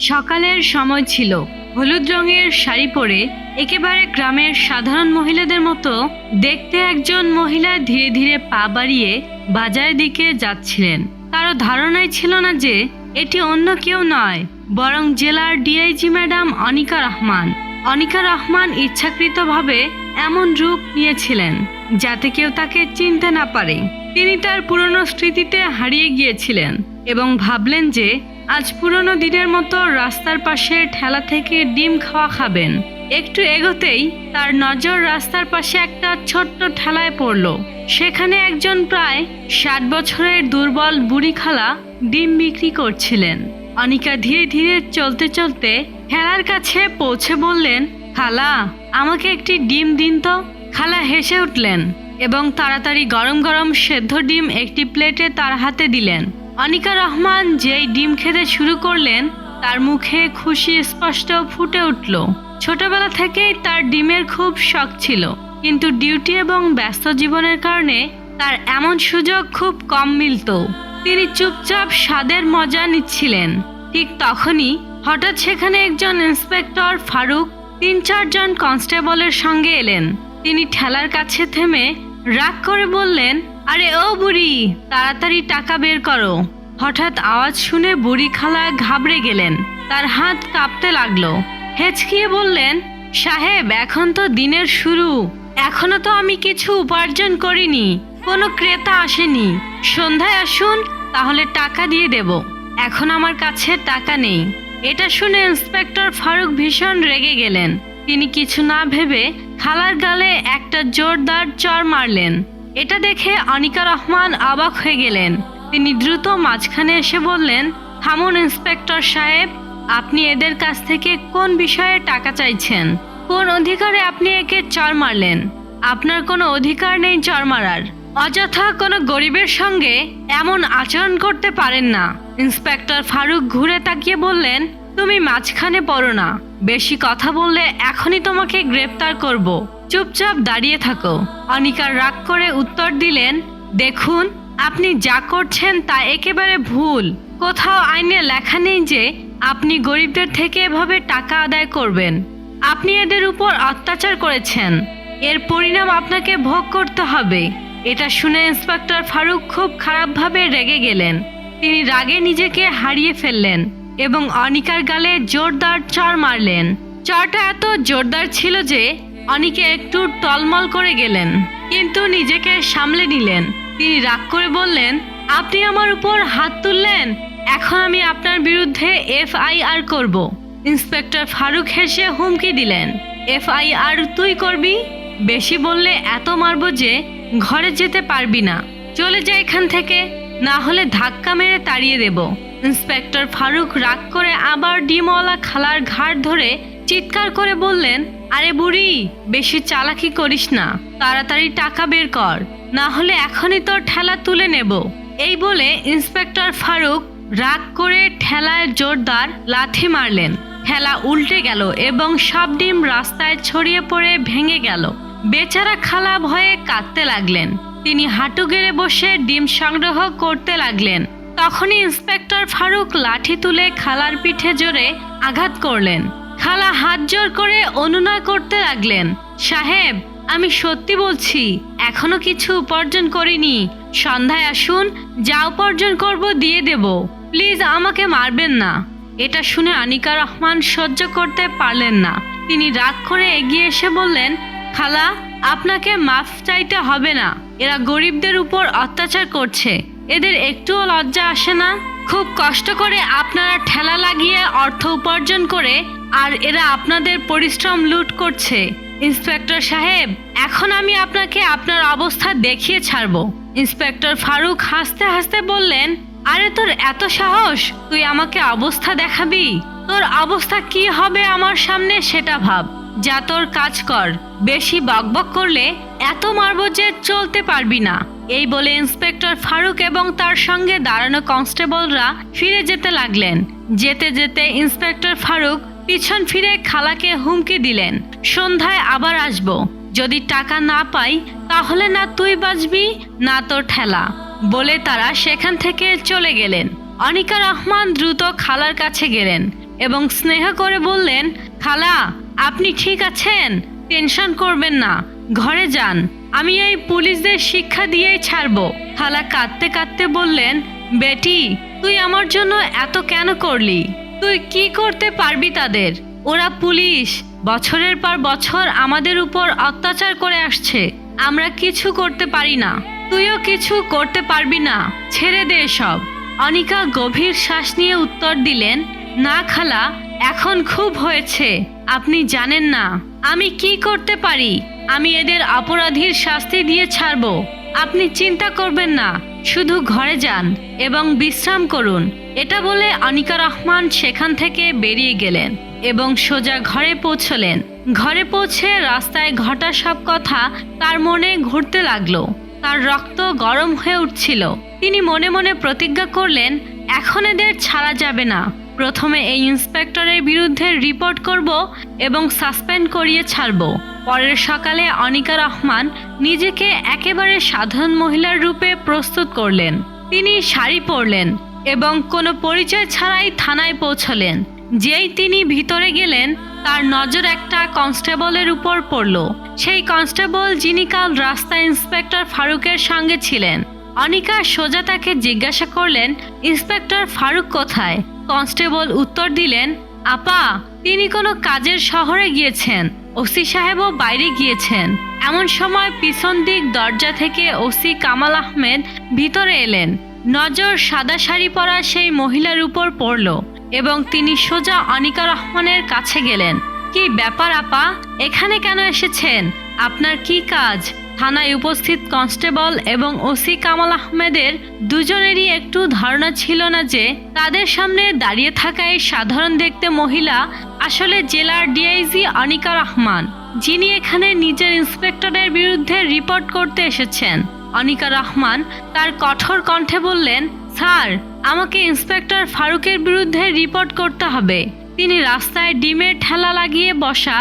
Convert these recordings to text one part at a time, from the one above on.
সকালের সময় ছিল। হলুদ রঙের শাড়ি পরে একেবারে গ্রামের সাধারণ মহিলাদের মতো দেখতে একজন মহিলা ধীরে ধীরে পা বাড়িয়ে বাজারের দিকে যাচ্ছিলেন। কারও ধারণাই ছিল না যে এটি অন্য কেউ নয়, বরং জেলার ডিআইজি ম্যাডাম অনিকা রহমান। অনিকা রহমান ইচ্ছাকৃতভাবে এমন রূপ নিয়েছিলেন যাতে কেউ তাকে চিনতে না পারে। তিনি তার পুরনো স্মৃতিতে হারিয়ে গিয়েছিলেন এবং ভাবলেন যে আজ পুরনো দিনের মতো রাস্তার পাশে ঠেলা থেকে ডিম খাওয়া খাবেন। একটু এগোতেই তার নজর রাস্তার পাশে একটা ছোট্ট ঠেলায় পড়ল। সেখানে একজন প্রায় ষাট বছরের দুর্বল বুড়ি খালা ডিম বিক্রি করছিলেন। অনিকা ধীরে ধীরে চলতে চলতে ঠেলার কাছে পৌঁছে বললেন, খালা, আমাকে একটি ডিম দিন তো। খালা হেসে উঠলেন এবং তাড়াতাড়ি গরম গরম সেদ্ধ ডিম একটি প্লেটে তার হাতে দিলেন। অনিকা রহমান যেই ডিম খেতে শুরু করলেন, তার মুখে খুশি স্পষ্ট ফুটে উঠল। ছোটবেলা থেকেই তার ডিমের খুব শখ ছিল, কিন্তু ডিউটি এবং ব্যস্ত জীবনের কারণে তার এমন সুযোগ খুব কম মিলত। তিনি চুপচাপ স্বাদের মজা নিচ্ছিলেন। ঠিক তখনই হঠাৎ সেখানে একজন ইন্সপেক্টর ফারুক, তিন চারজন কনস্টেবলের সঙ্গে এলেন। তিনি ঠেলার কাছে থেমে রাগ করে বললেন আরে ও বুড়ি, তাড়াতাড়ি টাকা বের করো। হঠাৎ আওয়াজ শুনে বুড়ি খালা ঘাবড়ে গেলেন। তার হাত কাঁপতে লাগল। হেঁচকিয়ে বললেন, সাহেব, এখন তো দিনের শুরু। এখনও তো আমি কিছু উপার্জন করিনি। কোনো ক্রেতা আসেনি। সন্ধ্যায় আসুন, তাহলে টাকা দিয়ে দেব। এখন আমার কাছে টাকা নেই। এটা শুনে ইন্সপেক্টর ফারুক ভীষণ রেগে গেলেন। তিনি কিছু না ভেবে খালার গালে একটা জোরদার চর মারলেন। এটা দেখে অনিকা রহমান অবাক হয়ে গেলেন। তিনি দ্রুত মাঝখানে এসে বললেন, থামুন, ইন্সপেক্টর সাহেব, আপনি এদের কাছ থেকে কোন বিষয়ে টাকা চাইছেন? কোন অধিকারে আপনি একে চর মারলেন? আপনার কোনো অধিকার নেই চর মারার। অযথা কোনো গরিবের সঙ্গে এমন আচরণ করতে পারেন না। ইন্সপেক্টর ফারুক ঘুরে তাকিয়ে বললেন, তুমি মাঝখানে পড়ো না। বেশি কথা বললে এখনই তোমাকে গ্রেপ্তার করব। চুপচাপ দাঁড়িয়ে থাকো। অনিকার রাগ করে উত্তর দিলেন, দেখুন, আপনি যা করছেন তা একেবারে ভুল। কোথাও আইনে লেখা নেই যে আপনি গরিবদের থেকে এভাবে টাকা আদায় করবেন। আপনি এদের উপর অত্যাচার করেছেন। এর পরিণাম আপনাকে ভোগ করতে হবে। এটা শুনে ইন্সপেক্টর ফারুক খুব খারাপভাবে রেগে গেলেন। তিনি রাগে নিজেকে হারিয়ে ফেললেন এবং অনিকার গালে জোরদার চর মারলেন। চরটা এত জোরদার ছিল যে অনিকে একটু টলমল করে গেলেন, কিন্তু নিজেকে সামলে নিলেন। তিনি রাগ করে বললেন, আপনি আমার উপর হাত তুললেন? এখন আমি আপনার বিরুদ্ধে এফআইআর করব। ইন্সপেক্টর ফারুক হেসে হুমকি দিলেন, এফআইআর তুই করবি? বেশি বললে এত মারব যে ঘরে যেতে পারবি না। চলে যা এখান থেকে, না হলে ধাক্কা মেরে তাড়িয়ে দেব। ইন্সপেক্টর ফারুক রাগ করে আবার ডিমওয়ালা খালার ঘাড় ধরে চিৎকার করে বললেন, আরে বুড়ি, বেশি চালাকি করিস না, তাড়াতাড়ি টাকা বের কর, না হলে এখনই তোর ঠেলা তুলে নেব। এই বলে ইন্সপেক্টর ফারুক রাগ করে ঠেলায় জোরদার লাথি মারলেন। ঠেলা উল্টে গেল এবং সব ডিম রাস্তায় ছড়িয়ে পড়ে ভেঙে গেল। বেচারা খালা ভয়ে কাঁদতে লাগলেন। তিনি হাঁটু গেড়ে বসে ডিম সংগ্রহ করতে লাগলেন। তখনই ইন্সপেক্টর ফারুক লাঠি তুলে খালার পিঠে জোরে আঘাত করলেন। খালা হাত জোর করে অনুনয় করতে লাগলেন। সাহেব, আমি সত্যি বলছি, এখনও কিছু উপার্জন করিনি। সন্ধ্যায় আসুন, যা উপার্জন করব দিয়ে দেব। প্লিজ আমাকে মারবেন না। এটা শুনে আনিকা রহমান সহ্য করতে পারলেন না। তিনি রাগ করে এগিয়ে এসে বললেন, খালা, আপনাকে মাফ চাইতে হবে না। এরা গরিবদের উপর অত্যাচার করছে। এদের একটুও লজ্জা আসে না। খুব কষ্ট করে আপনারা ঠেলা লাগিয়ে অর্থ উপার্জন করে আর এরা আপনাদের পরিশ্রম লুট করছে। ইন্সপেক্টর সাহেব, এখন আমি আপনাকে আপনার অবস্থা দেখিয়ে ছাড়বো। ইন্সপেক্টর ফারুক হাসতে হাসতে বললেন, আরে তোর এত সাহস, তুই আমাকে অবস্থা দেখাবি? তোর অবস্থা কি হবে আমার সামনে সেটা ভাব। যা তোর কাজ কর, বেশি বকবক করলে এত মারব যে চলতে পারবি না। এই বলে ইন্সপেক্টর ফারুক এবং তার সঙ্গে দাঁড়ানো কনস্টেবলরা ফিরে যেতে লাগলেন। যেতে যেতে ইন্সপেক্টর ফারুক পিছন ফিরে খালাকে হুমকি দিলেন, সন্ধ্যায় আবার আসব। যদি টাকা না পাই, তাহলে না তুই বাঁচবি, না তোর ঠেলা। বলে তারা সেখান থেকে চলে গেলেন। অনিকা রহমান দ্রুত খালার কাছে গেলেন এবং স্নেহ করে বললেন, খালা, আপনি ঠিক আছেন? টেনশন করবেন না, ঘরে যান। আমি এই পুলিশদের শিক্ষা দিয়েই ছাড়বো। খালা কাঁদতে কাঁদতে বললেন, বেটি, তুই আমার জন্য এত কেন করলি? তুই কি করতে পারবি তাদের? ওরা পুলিশ। বছরের পর বছর আমাদের উপর অত্যাচার করে আসছে। আমরা কিছু করতে পারি না। তুইও কিছু করতে পারবি না। ছেড়ে দে সব অনিকা গভীর শ্বাস নিয়ে উত্তর দিলেন, না খালা, এখন খুব হয়েছে। আপনি জানেন না। আমি কি করতে পারি? আমি এদের অপরাধীর শাস্তি দিয়ে ছাড়বো। আপনি চিন্তা করবেন না, শুধু ঘরে যান এবং বিশ্রাম করুন। এটা বলে অনিকা রহমান সেখান থেকে বেরিয়ে গেলেন এবং সোজা ঘরে পৌঁছলেন। ঘরে পৌঁছে রাস্তায় ঘটা সব কথা তার মনে ঘুরতে লাগল। তার রক্ত গরম হয়ে উঠছিল। তিনি মনে মনে প্রতিজ্ঞা করলেন, এখন এদের ছাড়া যাবে না। প্রথমে এই ইন্সপেক্টরের বিরুদ্ধে রিপোর্ট করব এবং সাসপেন্ড করিয়ে ছাড়ব। পরের সকালে অনিকা রহমান নিজেকে একেবারে সাধারণ মহিলার রূপে প্রস্তুত করলেন। তিনি শাড়ি পরলেন এবং কোনো পরিচয় ছাড়াই থানায় পৌঁছলেন। যেই তিনি ভিতরে গেলেন, তার নজর একটা কনস্টেবলের উপর পড়ল। সেই কনস্টেবল যিনি কাল রাস্তা ইন্সপেক্টর ফারুকের সঙ্গে ছিলেন। অনিকা সোজা তাকে জিজ্ঞাসা করলেন, ইন্সপেক্টর ফারুক কোথায়? কনস্টেবল উত্তর দিলেন, আপা, তিনি কোনো কাজের শহরে গিয়েছেন। ওসি সাহেবও বাইরে গিয়েছেন। এমন সময় পিছন দিক দরজা থেকে ওসি কামাল আহমেদ ভিতরে এলেন। নজর সাদা শাড়ি পরা সেই মহিলার উপর পড়ল এবং তিনি সোজা অনিকা রহমানের কাছে গেলেন। কি ব্যাপার আপা? এখানে কেন এসেছেন? আপনার কি কাজ? থানায় উপস্থিত কনস্টেবল এবং ওসি কামাল আহমেদের দুজনেরই একটু ধারণা ছিল না যে তাদের সামনে দাঁড়িয়ে থাকা এই সাধারণ দেখতে মহিলা আসলে জেলার ডিআইজি অনিকা রহমান, যিনি এখানে নিজের ইন্সপেক্টরের বিরুদ্ধে রিপোর্ট করতে এসেছেন। অনিকা রহমান তার কঠোর কণ্ঠে বললেন, স্যার, আমাকে ইন্সপেক্টর ফারুকের বিরুদ্ধে রিপোর্ট করতে হবে। তিনি রাস্তায় ডিমের ঠেলা লাগিয়ে বসা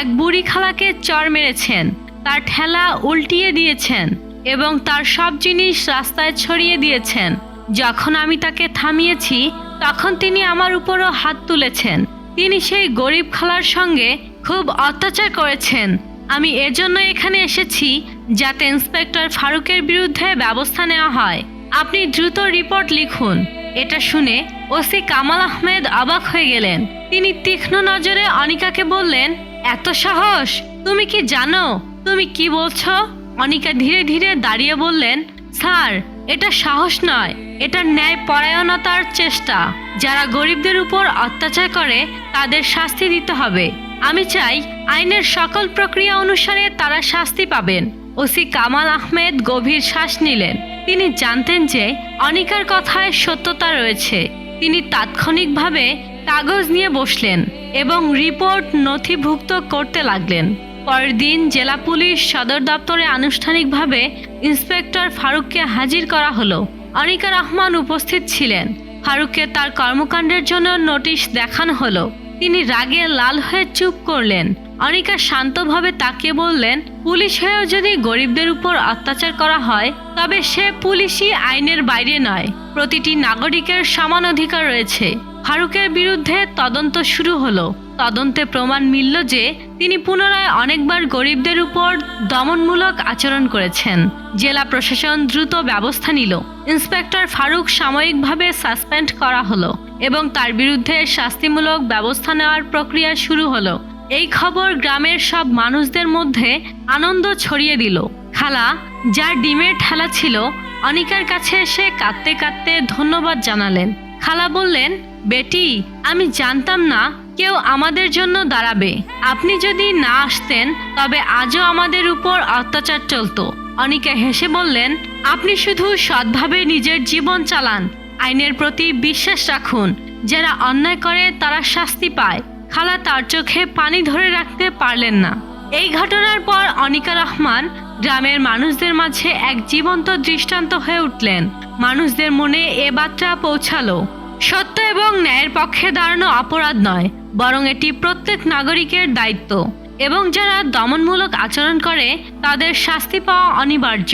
এক বুড়ি খালাকে চর মেরেছেন। তার ঠেলা উল্টিয়ে দিয়েছেন এবং তার সব জিনিস রাস্তায় ছড়িয়ে দিয়েছেন। যখন আমি তাকে থামিয়েছি, তখন তিনি আমার উপরও হাত তুলেছেন। তিনি সেই গরিব খালার সঙ্গে খুব অত্যাচার করেছেন। আমি এজন্য এখানে এসেছি যাতে ইন্সপেক্টর ফারুকের বিরুদ্ধে ব্যবস্থা নেওয়া হয়। আপনি দ্রুত রিপোর্ট লিখুন। এটা শুনে ওসি কামাল আহমেদ অবাক হয়ে গেলেন। তিনি তীক্ষ্ণ নজরে অনিকাকে বললেন, এত সাহস? তুমি কি জানো? তুমি কি বলছো? অনিকা ধীরে ধীরে দাঁড়িয়ে বললেন, স্যার, এটা সাহস নয়। এটা ন্যায় পরায়ণতার চেষ্টা। যারা গরিবদের উপর অত্যাচার করে, তাদের শাস্তি দিতে হবে। আমি চাই আইনের সকল প্রক্রিয়া অনুসারে তারা শাস্তি পাবেন। ওসি কামাল আহমেদ গভীর শ্বাস নিলেন। তিনি জানতেন যে অনিকার কথায় সত্যতা রয়েছে। তিনি তাৎক্ষণিকভাবে কাগজ নিয়ে বসলেন এবং রিপোর্ট নথিভুক্ত করতে লাগলেন। পরের দিন জেলা পুলিশ সদর দপ্তরে আনুষ্ঠানিকভাবে ইন্সপেক্টর ফারুককে হাজির করা হলো। অনিকা রহমান উপস্থিত ছিলেন। ফারুককে তার কর্মকাণ্ডের জন্য নোটিশ দেখানো হলো। তিনি রাগে লাল হয়ে চুপ করলেন। অনিকা শান্তভাবে তাকিয়ে বললেন, পুলিশ হয়েও যদি গরিবদের উপর অত্যাচার করা হয়, তবে সে পুলিশই আইনের বাইরে নয়। প্রতিটি নাগরিকের সমান অধিকার রয়েছে। ফারুকের বিরুদ্ধে তদন্ত শুরু হলো। তদন্তে প্রমাণ মিলল যে তিনি পুনরায় অনেকবার গরিবদের উপর দমনমূলক আচরণ করেছেন। জেলা প্রশাসন দ্রুত ব্যবস্থা নিল। ইন্সপেক্টর ফারুক সাময়িকভাবে সাসপেন্ড করা হলো এবং তার বিরুদ্ধে শাস্তিমূলক ব্যবস্থা নেওয়ার প্রক্রিয়া শুরু হলো। এই খবর গ্রামের সব মানুষদের মধ্যে আনন্দ ছড়িয়ে দিল। খালা, যার ডিমের ঠেলা ছিল, অনিকার কাছে এসে কাঁদতে কাঁদতে ধন্যবাদ জানালেন। খালা বললেন, বেটি, আমি জানতাম না কেউ আমাদের জন্য দাঁড়াবে। আপনি যদি না আসতেন, তবে আজও আমাদের উপর অত্যাচার চলত। অনিকা হেসে বললেন, আপনি শুধু সৎভাবে নিজের জীবন চালান। আইনের প্রতি বিশ্বাস রাখুন। যারা অন্যায় করে, তারা শাস্তি পায়। খালা তার চোখে পানি ধরে রাখতে পারলেন না। এই ঘটনার পর অনিকা রহমান গ্রামের মানুষদের মাঝে এক জীবন্ত দৃষ্টান্ত হয়ে উঠলেন। মানুষদের মনে এ বার্তা পৌঁছালো, সত্য এবং ন্যায়ের পক্ষে দাঁড়ানো অপরাধ নয়। বরং এটি প্রত্যেক নাগরিকের দায়িত্ব এবং যারা দমনমূলক আচরণ করে, তাদের শাস্তি পাওয়া অনিবার্য।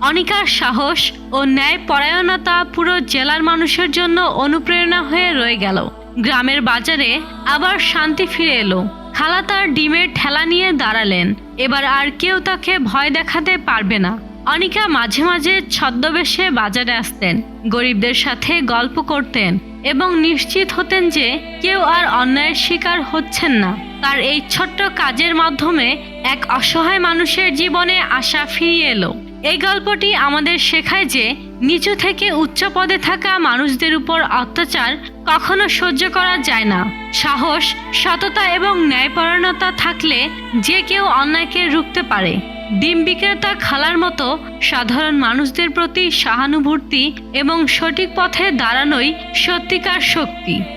অনিকার সাহস ও ন্যায় পরায়ণতা পুরো জেলার মানুষের জন্য অনুপ্রেরণা হয়ে রয়ে গেল। গ্রামের বাজারে আবার শান্তি ফিরে এলো। খালা তার ডিমের ঠেলা নিয়ে দাঁড়ালেন। এবার আর কেউ তাকে ভয় দেখাতে পারবে না। অনিকা মাঝে মাঝে ছদ্মবেশে বাজারে আসতেন, গরিবদের সাথে গল্প করতেন এবং নিশ্চিত হতেন যে কেউ আর অন্যায়ের শিকার হচ্ছেন না। তার এই ছোট্ট কাজের মাধ্যমে এক অসহায় মানুষের জীবনে আশা ফিরিয়ে এলো। এই গল্পটি আমাদের শেখায় যে নিচু থেকে উচ্চ পদে থাকা মানুষদের উপর অত্যাচার কখনো সহ্য করা যায় না। সাহস, সততা এবং ন্যায়পরায়ণতা থাকলে যে কেউ অন্যায়কে রুখতে পারে। ডিম বিক্রেতা খালার মতো সাধারণ মানুষদের প্রতি সহানুভূতি এবং সঠিক পথে দাঁড়ানোই সত্যিকার শক্তি।